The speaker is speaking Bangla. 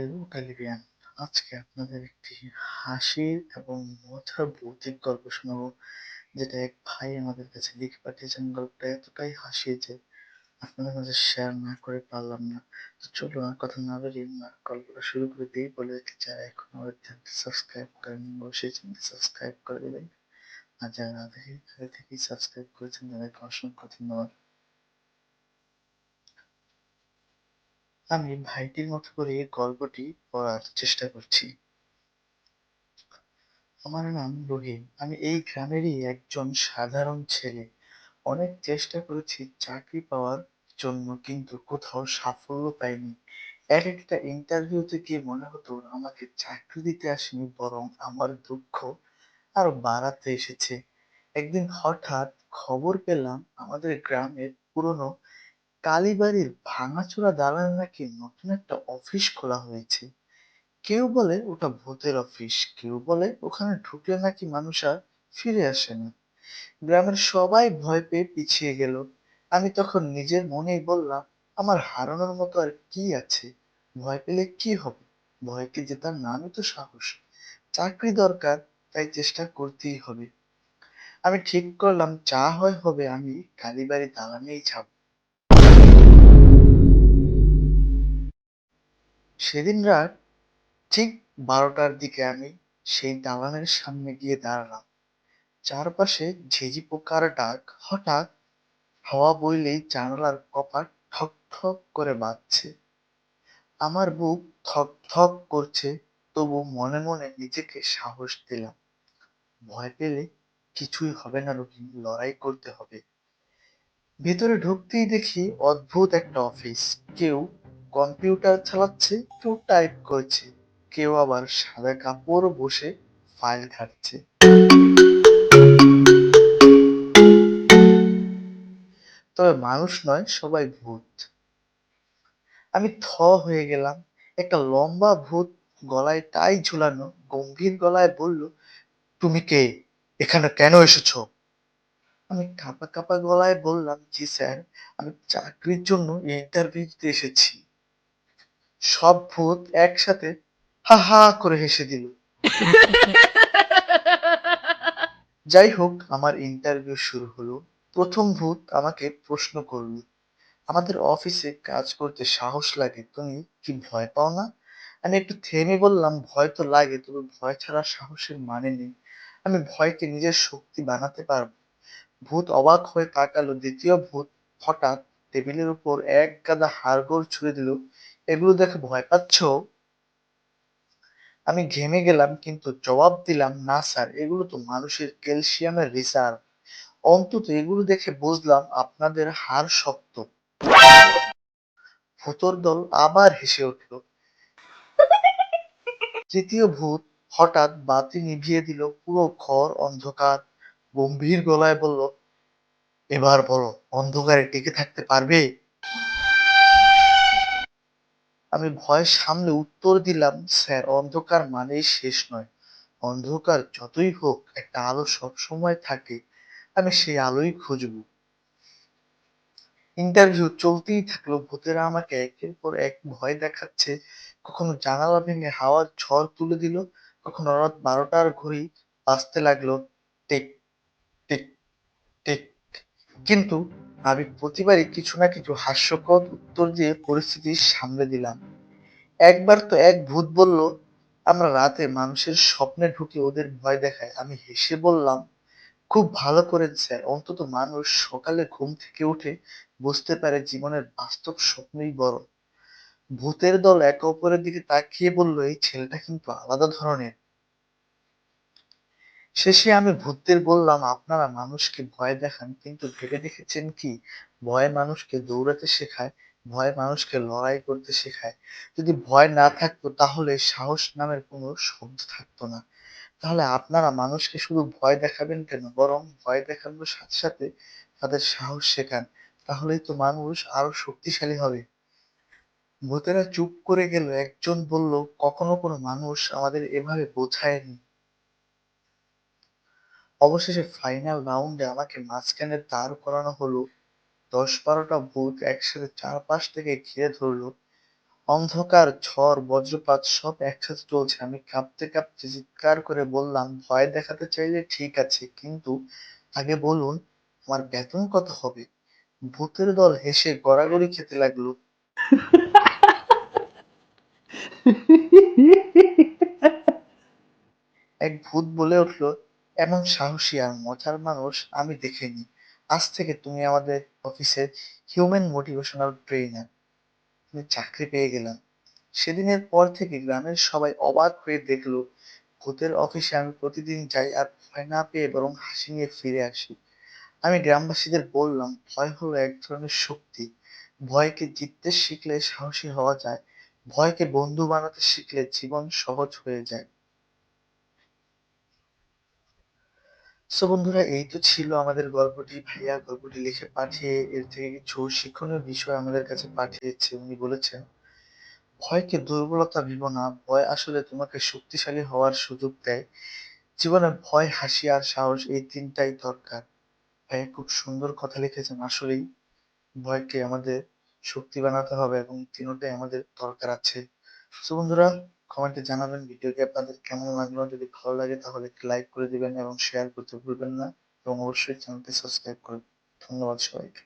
হ্যালো কালিবিয়ান আজকে আপনাদের একটি হাসির এবং মজার ভৌতিক গল্প শোনাবো, যেটা এক ভাই আমাদের কাছে লিখে পাঠিয়েছেন গল্পটা এতটাই হাসি যে আপনাদের মাঝে শেয়ার না করে পারলাম না। তো চলুন আর কথা না বেরিয়ে না গল্পটা শুরু করে দিই। বলে রেখে, যারা এখন আমাদের চ্যানেলটি সাবস্ক্রাইব করেন অবশ্যই চ্যানেলটি সাবস্ক্রাইব করে দেবেন। আর যারা আগে থেকেই সাবস্ক্রাইব করেছেন, তাদেরকে অসংখ্য ধন্যবাদ। আমি ভাইটির মতো করে গল্পটি পড়ার চেষ্টা করছি। আমার নাম রহিম। আমি এই গ্রামেরই একজন সাধারণ ছেলে। অনেক চেষ্টা করেছি চাকরি পাওয়ার জন্য, কিন্তু কোথাও সাফল্য পাইনি। এক একটা ইন্টারভিউতে গিয়ে মনে হতো, আমাকে চাকরি দিতে আসেনি, বরং আমার দুঃখ আরও বাড়াতে এসেছে। একদিন হঠাৎ খবর পেলাম, আমাদের গ্রামের পুরনো কালীবাড়ির ভাঙাচোরা দালানে নাকি নতুন একটা অফিস খোলা হয়েছে? কেউ বলে ওটা ভূতের অফিস কেউ বলে ওখানে ঢুকলে নাকি মানুষ আর ফিরে আসে না। গ্রামের সবাই ভয় পেয়ে পিছিয়ে গেল। আমি তখন নিজের মনেই বললাম, আমার হারানোর মতো আর কি আছে? ভয় পেলে কি হবে? ভয়কে জেতার নামই তো সাহস। চাকরি দরকার, তাই চেষ্টা করতেই হবে। আমি ঠিক করলাম, যা হয় হবে, আমি কালীবাড়ি দালানেই যাব সেদিন রাত ঠিক বারোটার দিকে আমি সেই দালানের সামনে গিয়ে দাঁড়ালাম। চারপাশে ঝিঝি পোকার ডাক হঠাৎ হাওয়া বইলেই জানালার কপাট ঠক ঠক করে বাজছে। আমার বুক থক থক করছে, তবু মনে মনে নিজেকে সাহস দিলাম। ভয় পেলে কিছুই হবে না রহিম, লড়াই করতে হবে। ভেতরে ঢুকতেই দেখি অদ্ভুত একটা অফিস। কেউ কম্পিউটার চালাচ্ছে কেউ টাইপ করছে। কেউ আবার সাদা কাপড় বসে ফাইল ঘাটছে। তবে মানুষ নয়, সবাই ভূত। আমি থ হয়ে গেলাম। একটা লম্বা ভূত গলায় টাই ঝুলানো, গম্ভীর গলায় বলল, তুমি কে? এখানে কেন এসেছ? আমি কাঁপা কাঁপা গলায় বললাম, জি স্যার, আমি চাকরির জন্য ইন্টারভিউ দিতে এসেছি। সব ভূত একসাথে হা হা করে হেসে দিল। যাই হোক, আমার ইন্টারভিউ শুরু হলো। প্রথম ভূত আমাকে প্রশ্ন করল, আমাদের অফিসে কাজ করতে সাহস লাগে, তুমি কি ভয় পাও না? আমি একটু থেমে বললাম, ভয় তো লাগে, তবে ভয় ছাড়া সাহসের মানে নেই। আমি ভয়কে নিজের শক্তি বানাতে পারব। ভূত অবাক হয়ে তাকালো। দ্বিতীয় ভূত হঠাৎ টেবিলের উপর এক গাদা হাড়গোড় ছুঁড়ে দিল। এগুলো দেখে ভয় পাচ্ছ? আমি ঘেমে গেলাম, কিন্তু জবাব দিলাম, না, স্যার, এগুলো তো মানুষের ক্যালসিয়ামের রিসার্ভ। অন্তত এগুলো দেখে বুঝলাম আপনাদের হার শক্ত। ভূতর দল আবার হেসে উঠল। তৃতীয় ভূত হঠাৎ বাতি নিভিয়ে দিল, পুরো ঘর অন্ধকার। গম্ভীর গলায় বলল, এবার বলো, অন্ধকারে টিকে থাকতে পারবে? আমি ভয় সামলে উত্তর দিলাম, স্যার, অন্ধকার মানেই শেষ নয়। অন্ধকার যতই হোক, একটা আলো সব সময় থাকে। আমি সেই আলোই খুঁজব। ইন্টারভিউ চলতেই থাকল। ভূতেরা আমাকে একের পর এক ভয় দেখাচ্ছে। কখনো জানালা ভেঙে হাওয়ার ঝড় তুলে দিল। কখনো রাত বারোটার ঘড়ি বাজতে লাগল। টেক টেক টেক। কিন্তু আমি প্রতিবারই কিছু না কিছু হাস্যকর উত্তর দিয়ে পরিস্থিতি সামলে দিলাম। একবার তো এক ভূত বলল, আমরা রাতে মানুষের স্বপ্নে ঢুকে ওদের ভয় দেখায়। আমি হেসে বললাম, খুব ভালো করেন স্যার। অন্তত মানুষ সকালে ঘুম থেকে উঠে বুঝতে পারে জীবনের বাস্তব স্বপ্নই বড়। ভূতের দল একে অপরের দিকে তাকিয়ে বলল, এই ছেলেটা কিন্তু আলাদা ধরনের। শেষে আমি ভূতদের বললাম, আপনারা মানুষকে ভয় দেখান, কিন্তু ভেবে দেখেছেন কি? ভয় মানুষকে দৌড়াতে শেখায়, ভয় মানুষকে লড়াই করতে শেখায়। যদি ভয় না থাকতো, তাহলে সাহস নামের কোনো শব্দ থাকতো না। তাহলে আপনারা মানুষকে শুধু ভয় দেখাবেন কেন? বরং ভয় দেখানোর সাথে সাথে তাদের সাহস শেখান, তাহলেই তো মানুষ আরও শক্তিশালী হবে। ভূতেরা চুপ করে গেল। একজন বলল, কখনো কোনো মানুষ আমাদের এভাবে বোঝায়নি। অবশেষে ফাইনাল রাউন্ডে আমাকে মাঝখানে দাঁড় করানো হলো দশ বারোটা ভূত একসাথে চারপাশ থেকে ঘিরে ধরলো অন্ধকার, ঝড়, বজ্রপাত সব একসাথে চলছে। আমি কাঁপতে, কাঁপতে চিৎকার করে বললাম, "ভয় দেখাতে চাইলে ঠিক আছে, কিন্তু আগে বলুন আমার বেতন কত হবে?" ভূতের দল হেসে গড়াগড়ি খেতে লাগল। এক ভূত বলে উঠল, "এমন সাহসী আর মজার মানুষ আমি দেখিনি। আজ থেকে তুমি আমাদের অফিসের হিউম্যান মোটিভেশনাল ট্রেইনার।" তুমি চাকরি পেয়ে গেলাম। সেদিনের পর থেকে গ্রামের সবাই অবাক হয়ে দেখল, ভূতের অফিসে আমি প্রতিদিন যাই আর ভয় না পেয়ে বরং হাসি নিয়ে ফিরে আসি। আমি গ্রামবাসীদের বললাম, ভয় হলো এক ধরনের শক্তি। ভয়কে জিততে শিখলে সাহসী হওয়া যায়। ভয়কে বন্ধু বানাতে শিখলে জীবন সহজ হয়ে যায়। সো বন্ধুরা এই তো ছিল আমাদের গল্পটি। ভাইয়া গল্পটি লিখে পাঠিয়ে এর থেকে কিছু শিক্ষণীয় বিষয় আমাদের কাছে পাঠিয়েছে। উনি বলেছেন, ভয়কে দুর্বলতা ভেবো না। ভয় আসলে তোমাকে শক্তিশালী হওয়ার সুযোগ দেয়। জীবনে ভয়, হাসি আর সাহস এই তিনটাই দরকার। ভাইয়া খুব সুন্দর কথা লিখেছেন। আসলেই ভয়কে আমাদের শক্তি বানাতে হবে এবং তিনটাই আমাদের দরকার আছে। সো বন্ধুরা কমেন্টে জানাবেন ভিডিওটি আপনাদের কেমন লাগল। যদি ভালো লাগে তাহলে একটি লাইক করে দিবেন এবং শেয়ার করতে ভুলবেন না এবং অবশ্যই চ্যানেলটি সাবস্ক্রাইব করবেন। ধন্যবাদ সবাইকে।